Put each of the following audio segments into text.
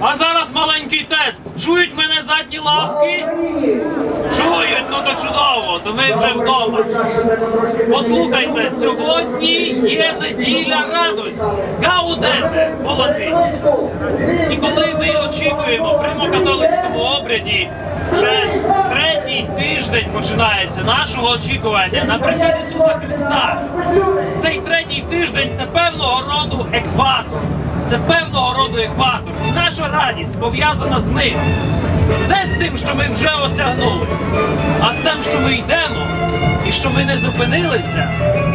А зараз маленький тест. Чують мене задні лавки? Чують, ну то чудово, то ми вже вдома. Послухайте, сьогодні є неділя радості. Гаудете по латині. І коли ми очікуємо в римокатолицькому обряді, вже третій тиждень починається нашого очікування на прихід Ісуса Христа. Цей третій тиждень це певного роду екватор. Це певного роду екватор. І наша радість пов'язана з ним. Не з тим, що ми вже осягнули, а з тим, що ми йдемо, і що ми не зупинилися,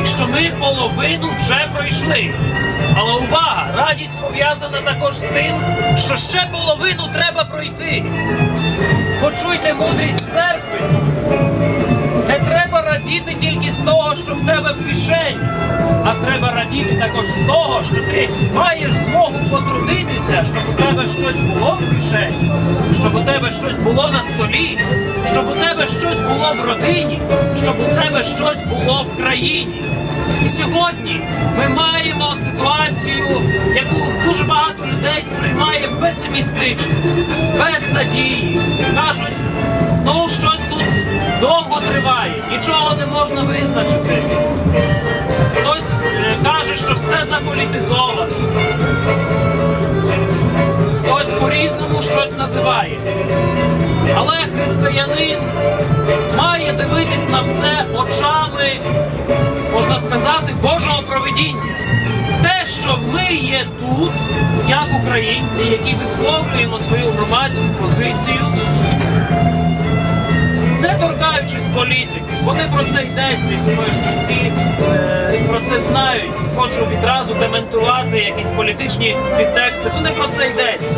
і що ми половину вже пройшли. Але увага! Радість пов'язана також з тим, що ще половину треба пройти. Почуйте мудрість церкви. Не треба радіти тільки з того, що в тебе в кишені, треба радіти також з того, що ти маєш змогу потрудитися, щоб у тебе щось було в кишені, щоб у тебе щось було на столі, щоб у тебе щось було в родині, щоб у тебе щось було в країні. І сьогодні ми маємо ситуацію, яку дуже багато людей сприймає песимістично, без надії. Кажуть, ну щось тут довго триває, нічого не можна визначити. Каже, що все заполітизовано. Хтось по-різному щось називає. Але християнин має дивитись на все очами, можна сказати, Божого провидіння. Те, що ми є тут, як українці, які висловлюємо свою громадську позицію, не торкаючись політики, бо не про це йдеться. Я думаю, що всі е, це знають. Хочу відразу дементувати якісь політичні підтексти, бо не про це йдеться.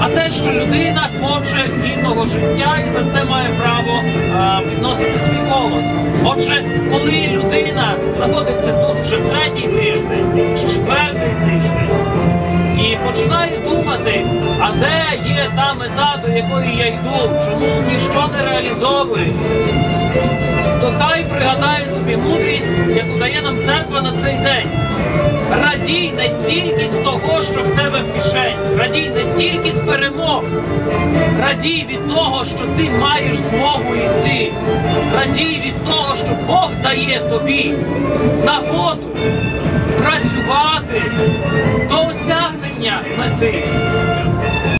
А те, що людина хоче гідного життя і за це має право е, підносити свій голос. Отже, коли людина знаходиться тут вже третій тиждень, четвертий тиждень, і починаю думати, а де є та мета, до якої я йду, чому ніщо не реалізовується, то хай пригадає собі мудрість, яку дає нам церква на цей день. Радій не тільки з того, що в тебе в кишені, радій не тільки з перемог, радій від того, що ти маєш змогу йти, радій від того, що Бог дає тобі нагоду працювати до осягнення мети.